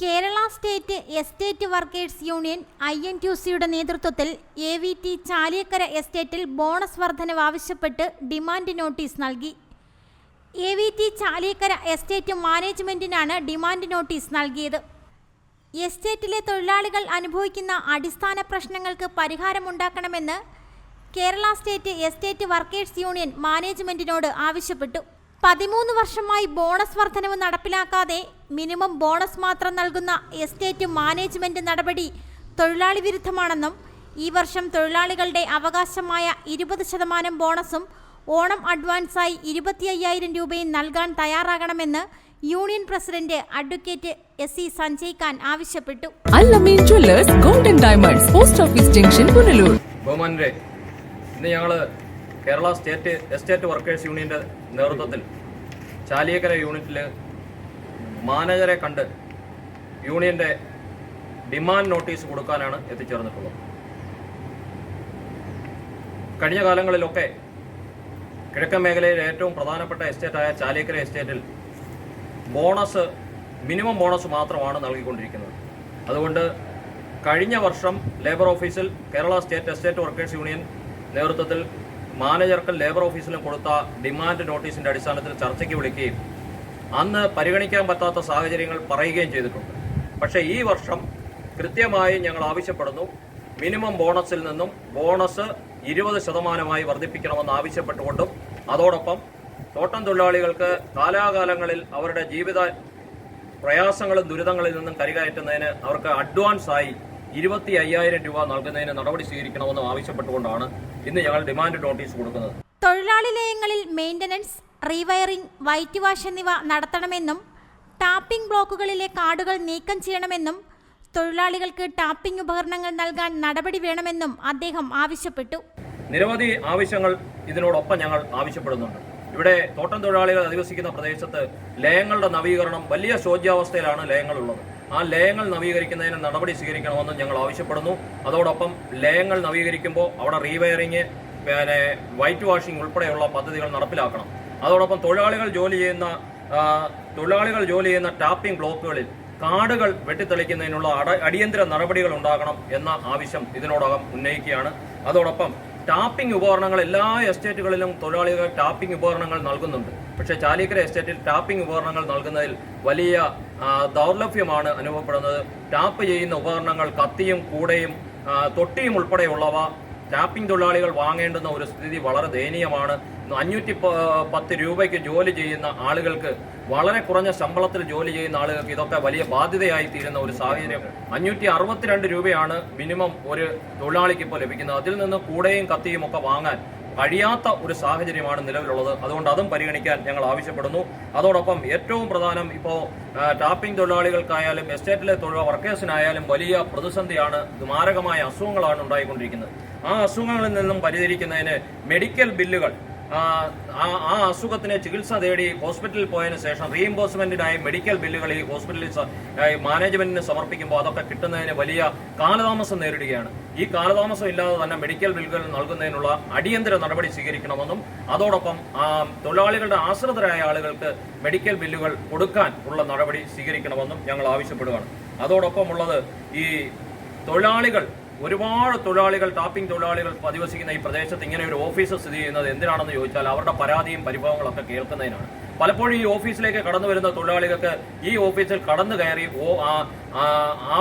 Kerala state estate workers union I N T സിയുടെ നേതൃത്വത്തിൽ A V T Chaliyakkara എസ്റ്റേറ്റിൽ bonus വർധനവ് ആവശ്യപ്പെട്ട് ഡിമാൻഡ് നോട്ടീസ് നൽകി. A V T Chaliyakkara estate മാനേജ്മെന്റിനാണ് demand notice നൽകിയത്. എസ്റ്റേറ്റിലെ തൊഴിലാളികൾ അനുഭവിക്കുന്ന അടിസ്ഥാന പ്രശ്നങ്ങൾക്ക് പരിഹാരമുണ്ടാക്കണമെന്ന് Kerala state estate workers union മാനേജ്മെന്റിനോട് ആവശ്യപ്പെട്ടു. പതിമൂന്ന് വർഷമായി ബോണസ് വർധനവ് നടപ്പിലാക്കാതെ മിനിമം ബോണസ് മാത്രം നൽകുന്ന എസ്റ്റേറ്റ് മാനേജ്മെന്റ് നടപടി തൊഴിലാളി വിരുദ്ധമാണെന്നും ഈ വർഷം തൊഴിലാളികളുടെ അവകാശമായ ഇരുപത് ശതമാനം ബോണസും ഓണം അഡ്വാൻസായി ഇരുപത്തി അയ്യായിരം രൂപയും നൽകാൻ തയ്യാറാകണമെന്ന് union president advocate S C Sanjay Khan ആവശ്യപ്പെട്ടു. Allameen jewellers golden diamonds post office junction Punalur. ബഹുമാനരെ ഇന്ന് ഞങ്ങൾ കേരള സ്റ്റേറ്റ് എസ്റ്റേറ്റ് വർക്കേഴ്സ് യൂണിയന്റെ നേതൃത്വത്തിൽ ചാലിയക്കര യൂണിറ്റിൽ മാനേജറെ കണ്ട് യൂണിയന്റെ ഡിമാൻഡ് നോട്ടീസ് കൊടുക്കാനാണ് എത്തിച്ചേർന്നിട്ടുള്ളത്. കഴിഞ്ഞ കാലങ്ങളിലൊക്കെ കിഴക്കൻ മേഖലയിലെ ഏറ്റവും പ്രധാനപ്പെട്ട എസ്റ്റേറ്റായ ചാലിയക്കര എസ്റ്റേറ്റിൽ ബോണസ് മിനിമം ബോണസ് മാത്രമാണ് നൽകിക്കൊണ്ടിരിക്കുന്നത്. അതുകൊണ്ട് കഴിഞ്ഞ വർഷം ലേബർ ഓഫീസിൽ Kerala state estate workers union നേതൃത്വത്തിൽ മാനേജർക്കും ലേബർ ഓഫീസിലും കൊടുത്ത ഡിമാൻഡ് നോട്ടീസിന്റെ അടിസ്ഥാനത്തിൽ ചർച്ചയ്ക്ക് വിളിക്കുകയും അന്ന് പരിഗണിക്കാൻ പറ്റാത്ത സാഹചര്യങ്ങൾ പറയുകയും ചെയ്തിട്ടുണ്ട്. പക്ഷേ ഈ വർഷം കൃത്യമായി ഞങ്ങൾ ആവശ്യപ്പെടുന്നു. മിനിമം ബോണസിൽ നിന്നും ബോണസ് ഇരുപത് ശതമാനമായി വർദ്ധിപ്പിക്കണമെന്ന് ആവശ്യപ്പെട്ടുകൊണ്ടും അതോടൊപ്പം തോട്ടം തൊഴിലാളികൾക്ക് കാലാകാലങ്ങളിൽ അവരുടെ ജീവിത പ്രയാസങ്ങളും ദുരിതങ്ങളിൽ നിന്നും കൈകയറ്റുന്നതിന് അവർക്ക് അഡ്വാൻസ് ആയി ഇരുപത്തി അയ്യായിരം രൂപ നൽകുന്നതിന് നടപടി സ്വീകരിക്കണമെന്നും ആവശ്യപ്പെട്ടുകൊണ്ടാണ് ഇന്ന് ഞങ്ങൾ ഡിമാൻഡ് നോട്ടീസ് കൊടുക്കുന്നത്. തൊഴിലാളി ലയങ്ങളിൽ മെയിന്റനൻസ് റീവയറിംഗ് വൈറ്റ് വാഷ് എന്നിവ നടത്തണമെന്നും ടാപ്പിംഗ് ബ്ലോക്കുകളിലെ കാർഡുകൾ നീക്കം ചെയ്യണമെന്നും തൊഴിലാളികൾക്ക് ടാപ്പിംഗ് ഉപകരണങ്ങൾ നൽകാൻ നടപടി വേണമെന്നും അദ്ദേഹം ആവശ്യപ്പെട്ടു. നിരവധി ആവശ്യങ്ങൾ ഇതിനോടൊപ്പം ഞങ്ങൾ ആവശ്യപ്പെടുന്നുണ്ട്. ഇവിടെ തോട്ടം തൊഴിലാളികൾ അധിവസിക്കുന്ന പ്രദേശത്ത് ലയങ്ങളുടെ നവീകരണം വലിയ ശോച്യാവസ്ഥയിലാണ് ലയങ്ങളുള്ളത്. ആ ലയങ്ങൾ നവീകരിക്കുന്നതിന് നടപടി സ്വീകരിക്കണമെന്ന് ഞങ്ങൾ ആവശ്യപ്പെടുന്നു. അതോടൊപ്പം ലയങ്ങൾ നവീകരിക്കുമ്പോൾ അവിടെ റീവയറിങ് പിന്നെ വൈറ്റ് വാഷിംഗ് ഉൾപ്പെടെയുള്ള പദ്ധതികൾ നടപ്പിലാക്കണം. അതോടൊപ്പം തൊഴിലാളികൾ ജോലി ചെയ്യുന്ന തൊഴിലാളികൾ ജോലി ചെയ്യുന്ന ടാപ്പിംഗ് ബ്ലോക്കുകളിൽ കാടുകൾ വെട്ടിത്തെളിക്കുന്നതിനുള്ള അട അടിയന്തര നടപടികൾ ഉണ്ടാകണം എന്ന ആവശ്യം ഇതിനോടകം ഉന്നയിക്കുകയാണ്. അതോടൊപ്പം ടാപ്പിംഗ് ഉപകരണങ്ങൾ എല്ലാ എസ്റ്റേറ്റുകളിലും തൊഴിലാളികൾ ടാപ്പിംഗ് ഉപകരണങ്ങൾ നൽകുന്നുണ്ട്. പക്ഷേ ചാലിക്കര എസ്റ്റേറ്റിൽ ടാപ്പിംഗ് ഉപകരണങ്ങൾ നൽകുന്നതിൽ വലിയ ദൗർലഭ്യമാണ് അനുഭവപ്പെടുന്നത്. ടാപ്പ് ചെയ്യുന്ന ഉപകരണങ്ങൾ കത്തിയും കൂടയും തൊട്ടിയും ഉൾപ്പെടെയുള്ളവ ടാപ്പിംഗ് തൊഴിലാളികൾ വാങ്ങേണ്ടുന്ന ഒരു സ്ഥിതി വളരെ ദയനീയമാണ്. അഞ്ഞൂറ്റി പത്ത് രൂപയ്ക്ക് ജോലി ചെയ്യുന്ന ആളുകൾക്ക് വളരെ കുറഞ്ഞ ശമ്പളത്തിൽ ജോലി ചെയ്യുന്ന ആളുകൾക്ക് ഇതൊക്കെ വലിയ ബാധ്യതയായി തീരുന്ന ഒരു സാഹചര്യം. അഞ്ഞൂറ്റി അറുപത്തിരണ്ട് രൂപയാണ് മിനിമം ഒരു തൊഴിലാളിക്ക് ഇപ്പോൾ ലഭിക്കുന്നത്. അതിൽ നിന്ന് കൂടെയും കത്തിയും ഒക്കെ വാങ്ങാൻ കഴിയാത്ത ഒരു സാഹചര്യമാണ് നിലവിലുള്ളത്. അതുകൊണ്ട് അതും പരിഗണിക്കാൻ ഞങ്ങൾ ആവശ്യപ്പെടുന്നു. അതോടൊപ്പം ഏറ്റവും പ്രധാനം ഇപ്പോൾ ടാപ്പിംഗ് തൊഴിലാളികൾക്കായാലും എസ്റ്റേറ്റിലെ തൊഴിൽ വർക്കേഴ്സിനായാലും വലിയ പ്രതിസന്ധിയാണ് മാരകമായ അസുഖങ്ങളാണ് ഉണ്ടായിക്കൊണ്ടിരിക്കുന്നത്. ആ അസുഖങ്ങളിൽ നിന്നും പരിഹരിക്കുന്നതിന് മെഡിക്കൽ ബില്ലുകൾ ആ അസുഖത്തിന് ചികിത്സ തേടി ഹോസ്പിറ്റലിൽ പോയതിനു ശേഷം റീഇംബേഴ്സ്മെന്റിനായി മെഡിക്കൽ ബില്ലുകൾ ഈ ഹോസ്പിറ്റലിൽ മാനേജ്മെന്റിന് സമർപ്പിക്കുമ്പോൾ അതൊക്കെ കിട്ടുന്നതിന് വലിയ കാലതാമസം നേരിടുകയാണ്. ഈ കാലതാമസം ഇല്ലാതെ തന്നെ മെഡിക്കൽ ബില്ലുകൾ നൽകുന്നതിനുള്ള അടിയന്തര നടപടി സ്വീകരിക്കണമെന്നും അതോടൊപ്പം തൊഴിലാളികളുടെ ആശ്രിതരായ ആളുകൾക്ക് മെഡിക്കൽ ബില്ലുകൾ കൊടുക്കാൻ ഉള്ള നടപടി സ്വീകരിക്കണമെന്നും ഞങ്ങൾ ആവശ്യപ്പെടുകയാണ്. അതോടൊപ്പം ഉള്ളത് ഈ തൊഴിലാളികൾ ഒരുപാട് തൊഴിലാളികൾ ടാപ്പിംഗ് തൊഴിലാളികൾ അധിവസിക്കുന്ന ഈ പ്രദേശത്ത് ഇങ്ങനെ ഒരു ഓഫീസ് സ്ഥിതി ചെയ്യുന്നത് എന്തിനാണെന്ന് ചോദിച്ചാൽ അവരുടെ പരാതിയും പരിഭവങ്ങളൊക്കെ കേൾക്കുന്നതിനാണ്. പലപ്പോഴും ഈ ഓഫീസിലേക്ക് കടന്നു വരുന്ന തൊഴിലാളികൾക്ക് ഈ ഓഫീസിൽ കടന്നു കയറി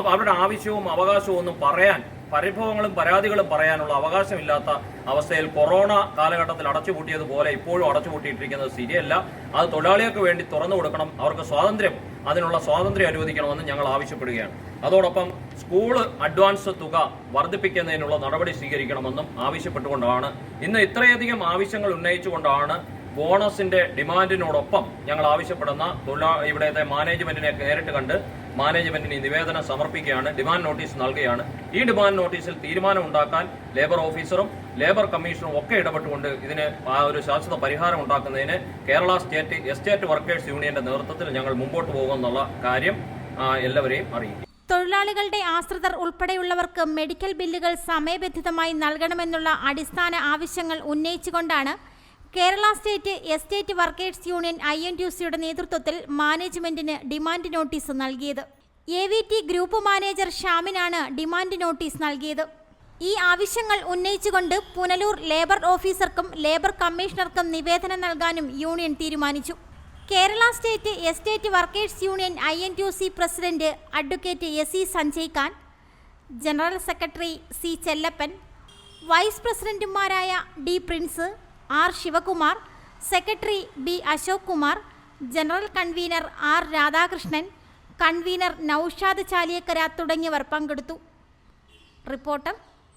അവരുടെ ആവശ്യവും അവകാശവും ഒന്നും പറയാൻ പരിഭവങ്ങളും പരാതികളും പറയാനുള്ള അവകാശമില്ലാത്ത അവസ്ഥയിൽ കൊറോണ കാലഘട്ടത്തിൽ അടച്ചുപൂട്ടിയതുപോലെ ഇപ്പോഴും അടച്ചുപൂട്ടിയിട്ടിരിക്കുന്നത് ശരിയല്ല. അത് തൊഴിലാളികൾക്ക് വേണ്ടി തുറന്നു കൊടുക്കണം. അവർക്ക് സ്വാതന്ത്ര്യം അതിനുള്ള സ്വാതന്ത്ര്യം അനുവദിക്കണമെന്ന് ഞങ്ങൾ ആവശ്യപ്പെടുകയാണ്. അതോടൊപ്പം സ്കൂൾ അഡ്വാൻസ് തുക വർദ്ധിപ്പിക്കുന്നതിനുള്ള നടപടി സ്വീകരിക്കണമെന്നും ആവശ്യപ്പെട്ടുകൊണ്ടാണ്. ഇന്ന് ഇത്രയധികം ആവശ്യങ്ങൾ ഉന്നയിച്ചുകൊണ്ടാണ് ബോണസിന്റെ ഡിമാൻഡിനോടൊപ്പം ഞങ്ങൾ ആവശ്യപ്പെടുന്ന തൊഴിലാ ഇവിടത്തെ മാനേജ്മെന്റിനെ നേരിട്ട് കണ്ട് മാനേജ്മെന്റിന് നിവേദനം സമർപ്പിക്കുകയാണ്. ഡിമാൻഡ് നോട്ടീസ് നൽകുകയാണ്. ഈ ഡിമാൻഡ് നോട്ടീസിൽ തീരുമാനം ഉണ്ടാക്കാൻ ലേബർ ഓഫീസറും ലേബർ കമ്മീഷനും ഒക്കെ ഇടപെട്ടുകൊണ്ട് ഇതിന് ആ ഒരു ശാശ്വത പരിഹാരം ഉണ്ടാക്കുന്നതിന് കേരള സ്റ്റേറ്റ് എസ്റ്റേറ്റ് വർക്കേഴ്സ് യൂണിയന്റെ നേതൃത്വത്തിൽ ഞങ്ങൾ മുമ്പോട്ട് പോകുമെന്നുള്ള കാര്യം എല്ലാവരെയും അറിയിക്കും. തൊഴിലാളികളുടെ ആശ്രിതർ ഉൾപ്പെടെയുള്ളവർക്ക് മെഡിക്കൽ ബില്ലുകൾ സമയബന്ധിതമായി നൽകണമെന്നുള്ള അടിസ്ഥാന ആവശ്യങ്ങൾ ഉന്നയിച്ചുകൊണ്ടാണ് Kerala state estate workers union I N T സിയുടെ നേതൃത്വത്തിൽ മാനേജ്മെന്റിന് ഡിമാൻഡ് നോട്ടീസ് നൽകിയത്. A V T group manager ഷാമിനാണ് demand notice നൽകിയത്. ഈ ആവശ്യങ്ങൾ ഉന്നയിച്ചുകൊണ്ട് പുനലൂർ ലേബർ ഓഫീസർക്കും ലേബർ കമ്മീഷണർക്കും നിവേദനം നൽകാനും യൂണിയൻ തീരുമാനിച്ചു. Kerala state estate workers union I N C president advocate S E Sanjay Khan general secretary C Chellappan vice പ്രസിഡന്റുമാരായ D Prince R Sivakumar secretary B Ashok Kumar general convener R Radhakrishnan convener Naushad Chaliyakkara തുടങ്ങിയവർ പങ്കെടുത്തു. Reporter